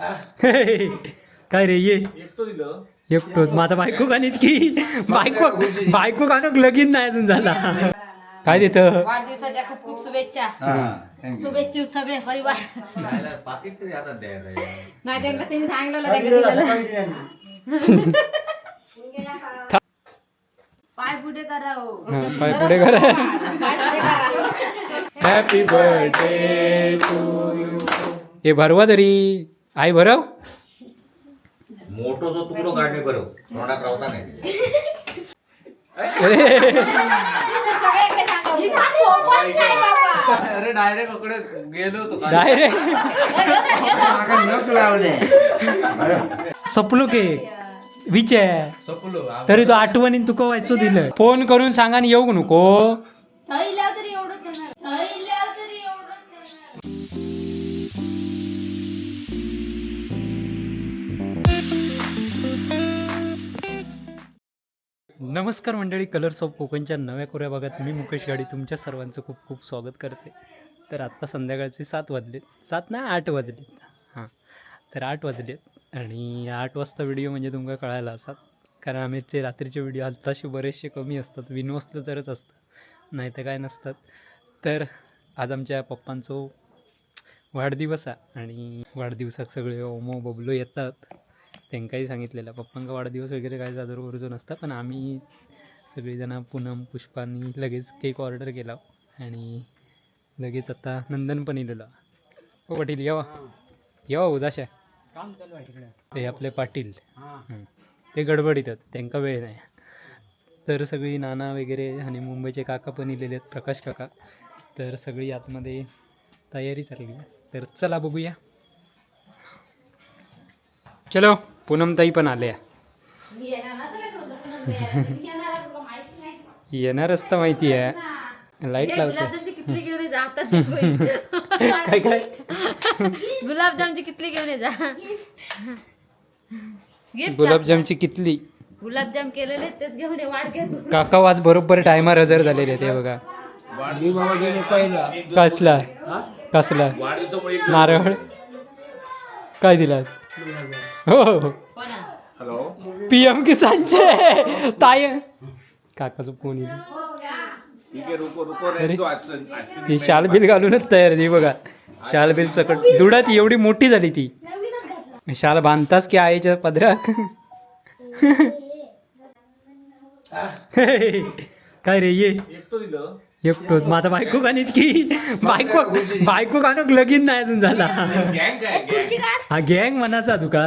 काय रे ये. एकटोच माझा बायको गाणीत की? बायको बायको गाणं लगीन नाही अजून झाला. काय देत? वाढदिवसाच्या खूप खूप शुभेच्छा. शुभेच्छुक सगळे परिवार. नाही त्यांना त्यांनी पाय पुढे करा हो. पाय पुढे करा. पाय पुढे करा. हॅपी बर्थडे टू यू हे भरवा तरी. आई भरव. मोठो जो तुकडो काढणे बरं तोंडात रावता नाही. अरे. सगळे इकडे सांगा. सोपंच नाही बाबा. अरे डायरेक्ट. गेलो होतो डायरेक्ट. सपलो के विचार सपलो तरी तो आठवणीन तुका वाचू दिलं. फोन करून सांगा आणि येऊ नको. नमस्कार मंडळी कलर्स ऑफ कोकणच्या नव्या कोऱ्या भागात मी मुकेश गाडी तुमच्या सर्वांचं खूप खूप स्वागत करते. तर आत्ता संध्याकाळचे सात वाजलेत. सात ना आठ वाजलेत. हां. तर आठ वाजलेत आणि आठ वाजता व्हिडिओ म्हणजे तुमका कळायला असतात कारण आम्हीचे रात्रीचे व्हिडिओ आत्ताशी बरेचसे कमी असतात. विनू असलं तरच असतं. नाही तर काय नसतात. तर आज आमच्या पप्पांचो वाढदिवस आहे आणि वाढदिवसाक सगळे ओमो बबलो येतात. त्यांकाही सांगितलेलं पप्पांका वाढदिवस वगैरे काय साजरं करूचो नसता पण आम्ही सगळीजणं पूनम पुष्पानी लगेच केक ऑर्डर केला आणि लगेच आता नंदन पण इलेलो. हो पाटील येवा येवा उदाशा ते आपले पाटील. ते गडबडीतात त्यांका वेळ नाही. तर सगळी नाना वगैरे आणि मुंबईचे काका पण इलेले आहेत प्रकाश काका. तर सगळी आतमध्ये तयारी चालली तर चला बघूया. चलो पूनमताई पण आल्या येणार तुला माहिती आहे. लाइट लावते. काय काय? गुलाबजामची कितली घेऊन ये जा. गुलाबजामची कितली? गुलाबजाम केलेले तेच घेऊन ये वाढ घे तू. काका वाज बरोबर टायमार हजर झालेले ते बघा. कसला? कसला? नारळ? काय दिलात हो. हो ना पी एम किसानचे ताय काकाचं फोन येईल. अरे. ती शाल बिल घालूनच तयार ती बघा. शाल बिल सकट. दुडात एवढी मोठी झाली ती. शाल बांधतास की आईच्या पदरात? काय रे ये. एकटो दिलं. एकटोच माझा बायको गाणीत की? बायको बायको गाणं लगीन नाही अजून झाला. हा गँग मनाचा तुका.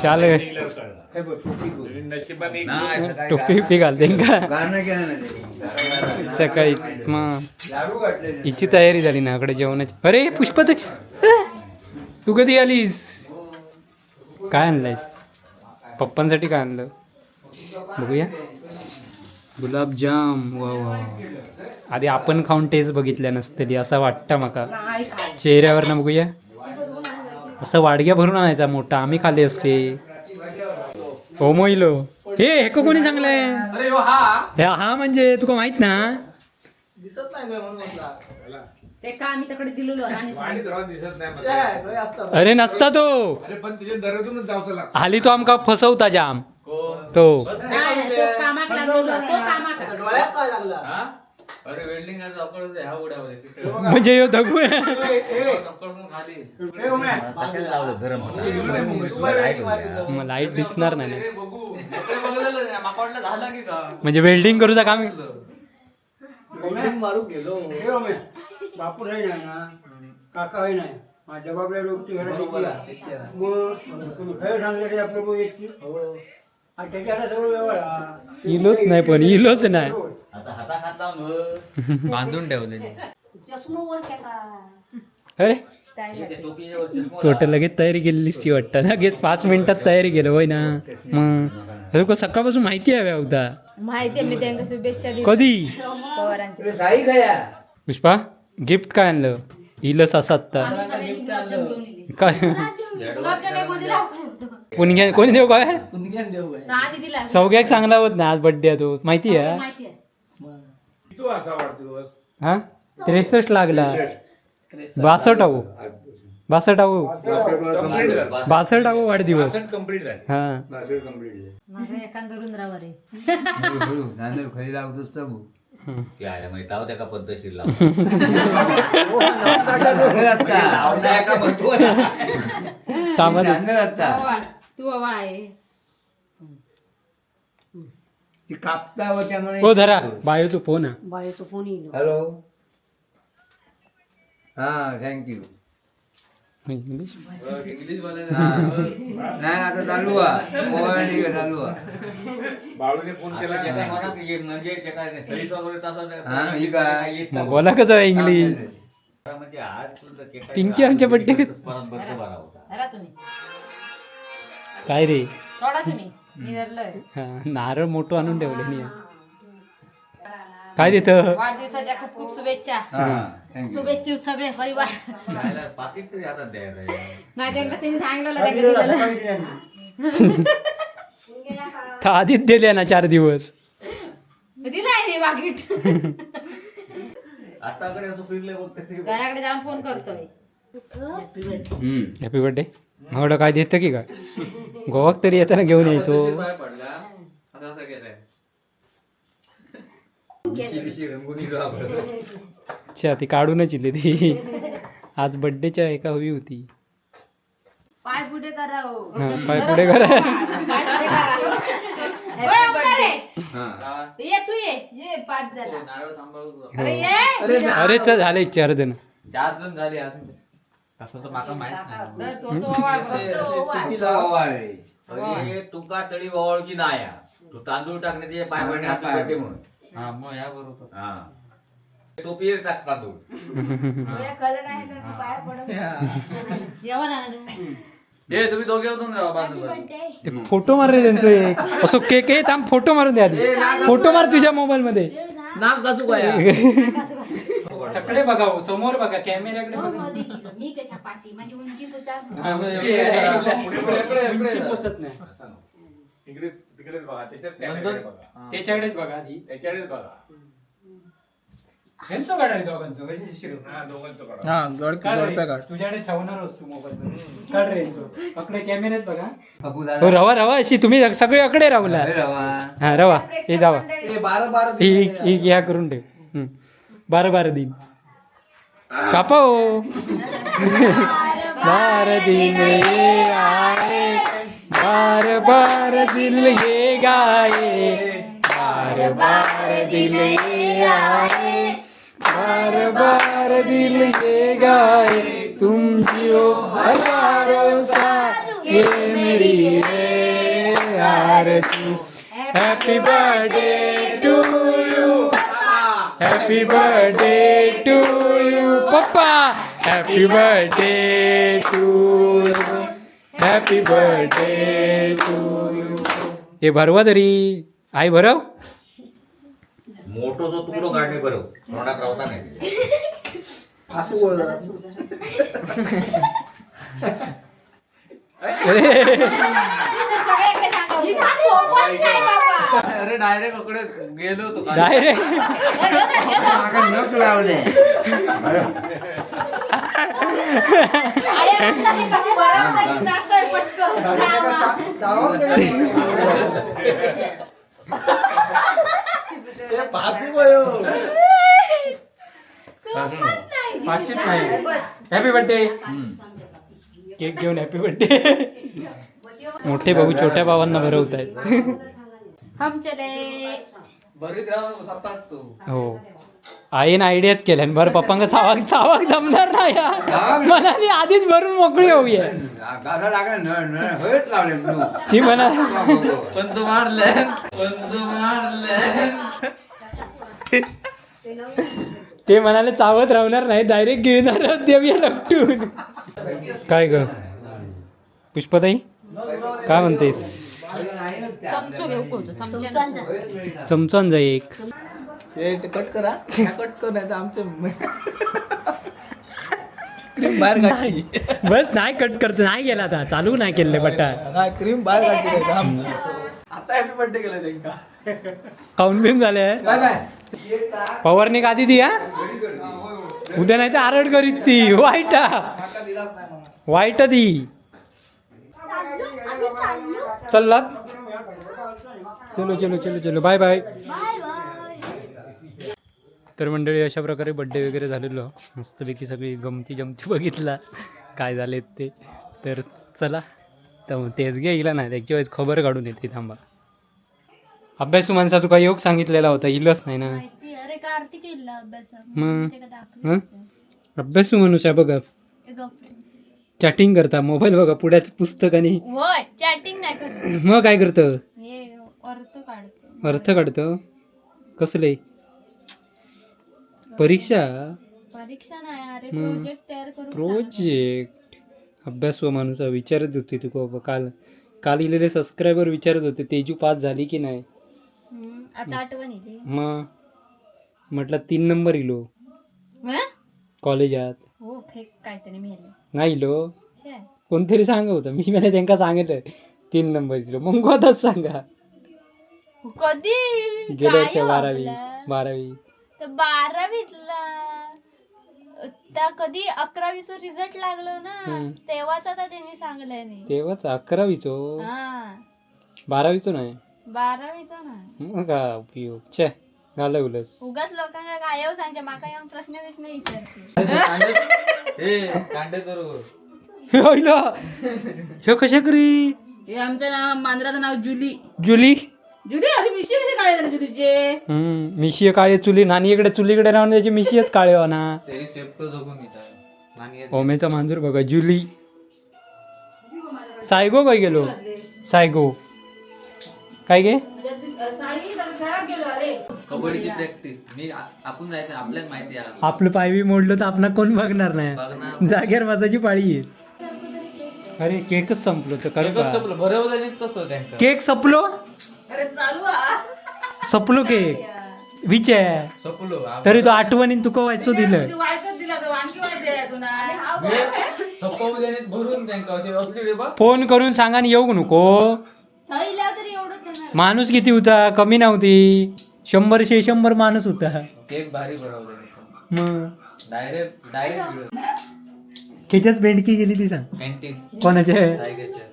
शाल सकाळी टोपी घालते का? सकाळी मग. हिची तयारी झाली ना इकडे जेवणाची. अरे पुष्पा तू कधी आलीस? काय आणलंयस? पप्पांसाठी काय आणलं? बघूया. गुलाबजाम वा वा आधी आपण खाऊन टेस्ट बघितल्या नसतली असं वाटतं माका. चेहऱ्यावर ना बघूया. असं वाडग्या भरून आणायचा मोठा आम्ही खाल्ले असते. हो मोइलो हे हे कोणी सांगलंय? हे हा म्हणजे तुका माहीत ना? ते का आम्ही तिकडे दिलेलो दिसत नाही अरे नसता तो. अरे पण तिच्या दरातूनच जावचं लागतं. हाली तो आमका फसवता जाम. तो. नाही नाही, तो? कामाक लागलेलो तो कामाक हा? अरे वेल्डिंग ह्या उड्यामध्ये म्हणजे ह्यो दगू खाली. तशाच लावलं गरम होतं. लाइट दिसणार नाही. बघू. इकडे नाही झालं का म्हणजे वेल्डिंग करूचा काम मारू गेलो. बापू नाही ना काका आहे नाही माझ्या जबाबदारी लोकची घरात मग तुम्ही खरं सांगले रे आपलं आणि त्याच्याला व्यवहार हा. इलोच नाही पण इलोच नाही. आता हाता हात लावून बांधून ठेवले. चष्मोवर का? अरे हे ते तोट लगेच तयारी केलेलीच ती वाटतं लगेच पाच मिनिटात तयारी केलं होय ना? मग? अरे को सकाळपासून माहिती आहे होता माहिती आहे मी त्यांना शुभेच्छा दिली कधी? पवारांची पुष्पा गिफ्ट काय आणलं? इलस असं आत्ता. आम्ही सगळ्यांनी गुलाबजाम घेऊन येली काय. कोणी घ्या- कोणी देऊ काय? सौग्याक चांगला होत ना आज बर्थडे तो. माहिती आहे? माहिती आहे. तू असा वाढदिवस हा त्रेसष्ट. लागला बासष्टावो बासष्टावो बासष्टावो वाढदिवस. कंप्लीट झाले. हा. माझं एखादं रुंद्रावर आहे खरी लागतोच ना ते आहे माहिती ताव त्या का पद्धतशीर लावता का म्हणतो ना. तामध्ये ओवाळ. तू ओवाळ आहे. ती कापता व त्यामुळे हो धरा. बायो तू फोन हा. बायोचं फोन येईल. हॅलो हा थँक्यू इंग्लिश इंग्लिश नाही आता चालू आहे. चालू आहे. बाळूने फोन केला म्हणजे. बोला कसं आहे इंग्लिश म्हणजे पिंकी आमच्या तुम्ही. काय रे? सोडा तुम्ही. मी धरलंय. हा नारळ मोठं आणून ठेवले नाही काय देतं? वाढदिवसाच्या खूप खूप शुभेच्छा. हा शुभेच्छा सगळे परिवार. नाही त्यांना त्यांनी सांगलेलं आधीच दिले ना चार दिवस. दिलाय हे वागीट घराकडे जाऊन फोन करतोय. हॅपी बर्थडे मग काय देतं की काय? गोवाक तरी येताना घेऊन यायचो पाय पडला आता असं केलंय अच्छा ती काढूनच इली ती. आज बर्थडेच्या एका हवी होती. पाय पुढे करा हो. हा, पाय पुढे करा. हा. ये तू ये. ये पाठ हो, झाला नारळ सांभाळून अरे ये अरे चल झाले चार जण चार जण झाले अजून तसं तर माका माहीत नाही. तर तो असं ओवाळ. करतो, ओवाळ. अरे तुका तळी ओवाळची नाया? तू तांदूळ टाकण्याचे पाय पडणे हात पडते म्हणून. हा मग या बरोबर. हा. टोपी टाक तांदूळ तुझ्या कलर आहे का? तू पाया पडत जेवण आणा तू. हे तुम्ही दोघे होतो Birthday. फोटो मार रे त्यांचं. एक असो केक आहे थांब फोटो मारून द्या आधी. फोटो मार तुझ्या मोबाईल मध्ये नाम कसू काय तकडे बघा हो, समोर बघा कॅमेऱ्याकडे हो. मी कशा पाठी माझी उंची पुचा उंची पोचत नाही. इकडे तिकडेच बघा त्याच्याच कॅमेऱ्याकडे बघा. त्याच्याकडेच बघा आधी. त्याच्याकडेच बघा. ह्यांचं काढा रे दोघांचं शिरू हा काढ. रे. तुझ्याकडे ठेवणार मोबाईल काढ रे यांचं. अकडे कॅमेऱ्यात बघा. हो दादा रवा रवा अशी तुम्ही सगळे अकडे राहुला अरे रवा. हा रवा हे जावा. ही ही करून ठेव. हम्म. बारं बारं दिन. कापा हो. बार दिन ये आए बार बार दिल ये गाए बार बार दिल ये आए बार बार दिल ये गाए तुम जियो हजारों सा ये मेरी रे आरती। Happy birthday to you happy birthday to you पप्पा happy birthday happy birthday to you हे भरवा तरी. आई भरव. मोठो जो तुकडो काढणे बरं तोंडात राहता नाही. नाही बाबा. अरे डायरेक्ट अकडे गेलो होतो डायरेक्ट. नख लावले. आई म्हणता मी कसं बरं तरी जातोय पटकन. जावा. सोपंच नाही. पाचशेच नाही. बस. हॅपी बर्थडे केक घेऊन हॅपी बर्थडे मोठे भाऊ छोट्या भावांना भरवत आहेत हम चले बरीच राहून सप्ताह तू हो आईने आयडियाच केल्या. बरं पप्पांका चावाक चावाक जमणार नाही हा. म्हणाली आधीच भरून मोकळी होऊया दादा लागला नळ नळ होयच लावले म्हणून ती म्हणा पंच मारले. पंच मारले. ते म्हणाले चावत राहणार नाही डायरेक्ट गिळणार देऊया लपटून. काय ग? पुष्पताई? काय म्हणतेस? चमचो घेऊ कोणतो चमचा चमचॉन जा एक. हे कट करा. कट कर नाही तर आमचे क्रीम बाहेर काढली बस नाही कट करतो नाही गेला आता. चालू नाही केले बट्टा नाही क्रीम बाहेर काढली आमची. आता हॅपी बर्थडे केलं त्यांना खाऊन बिन झाले. Bye bye. फवारणी आधी दी हा? उद्या नाही तर आरड करीत ती. वाईट. वाईट ती चललात चलो चलो चलो चलो. Bye bye. बाय. तर मंडळी अशा प्रकारे बड्डे वगैरे झालेलो. मस्तपैकी सगळी गमती जमती बघितला. काय झाले ते. तर चला. तर तेच गेला नाही त्याची वेळेस खबर काढून येते थांबा. अभ्यासू माणसा तुका योग सांगितलेला होता इलच नाही ना. मग? अभ्यासू आहे बघा. चॅटिंग करता मोबाईल बघा पुढ्यात पुस्तक आणि चॅटिंग नाही मग काय करतं? अर्थ काढते. अर्थ काढतं. कसले? परीक्षा? परीक्षा नाही अरे? प्रोजेक्ट तयार करून प्रोजेक्ट अभ्यास व माणूस विचारत होते तू बाबा काल काल इलेले सबस्क्रायबर विचारत होते तेजू पास झाली की नाही? सांग. आता आठवण येते. मग म्हटलं तीन नंबर इलो. हं? कॉलेजात. हो फेक काहीतरी नाही इलो. शे. कोणतरी सांग होतं. मी मला त्यांना सांगितलं तीन नंबर इलो. मग गोदाच सांगा. कधी? गेल्या काय वर्षी हो बारावी आपलं? बारावी. तर बारावीतला. त्या कधी अकरावीचा रिझल्ट लागलो ना. तेव्हाच आता त्यांनी सांगलंय नाही तेव्हाच अकरावीचो? हा. बारावीचो नाही? बारावीचा ना. मग उपयोग. छे घालवलंस. उगाच लोकांना काय येऊ सांगते माका येऊन प्रश्न विश्न विचारते. हे ह्यो कशा करी? हे आमचं नाव मांजराचं नाव जुली. जुली? जुली अरे मिशी कशी काढायचं जुलीचे हम्म मिशी काळे चुली नानी इकडे चुलीकडे राहून त्याची मिशीच काळे हो ना. तरी आणि ओमेचा मांजूर बघा जुली. सायगो काय गेलो? सायगो. काय गे? खेळात गेलो अरे कबड्डीची प्रॅक्टिस मी आ- आपण जायचं आपल्याला माहिती आहे. आपलं पायवी मोडलं तर आपण कोण बघणार नाही? जागेवर वाजायची पाळी येईल अरे केकच संपलो तर का? बरोबर आहे तसं त्यांचं केक संपलो? अरे चालू हा संपलो केक विचार संपलो तरी तो आठवणीन तुका वाचू दिलं. तू व्हायचंच दिला तर आणखी व्हायचं द्यायचो ना मी संपवू देणे भरून त्यांना अशी असली रे बा. फोन करून सांगा आणि येऊ नको. थैल्या तरी एवढंच देणार माणूस किती होता? कमी नव्हती. शंभरशे शंभर माणूस होता. केक भारी बनवलं मग? डायरेक्ट डायरेक्ट खेच्यात बेंडकी गेली ती सांग. पेंटिंग. कोणाच्या?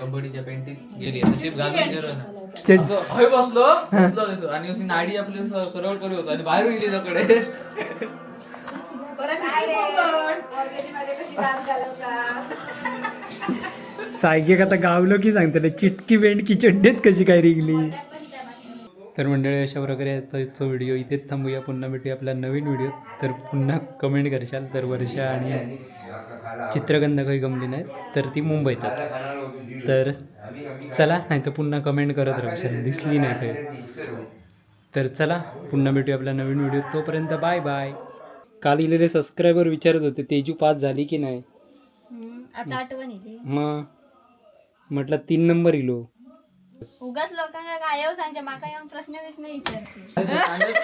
कबड्डीच्या पेंटिंग गेली नशीब घालून गेलो ना. चे- असं हय बसलो बसलो तसं. आणि अशी नाडी आपली सरळ करू होतो. आणि बाहेर गेली त्याकडे सायगे आता गावलो की सांगताले चिटकी बेंडकी चड्डेत कशी काय रिगली. तर मंडळी अशा प्रकारे आताचा व्हिडिओ इथेच थांबूया. पुन्हा भेटूया आपल्या नवीन व्हिडिओ तर पुन्हा कमेंट करशाल तर वर्षा आणि चित्रगंधा काही गमली नाही तर ती मुंबईत आहे. तर चला नाही तर पुन्हा कमेंट करत राहशाल दिसली नाही काही. तर चला पुन्हा भेटूया आपल्या नवीन व्हिडिओ तोपर्यंत बाय बाय काल इलेले सबस्क्रायबर विचारत होते तेजू पास झाली की नाही? मग? म्हटलं तीन नंबर इलो. उगाच लोकांना काय येऊ सांगते माका येऊन प्रश्न विश्न विचारते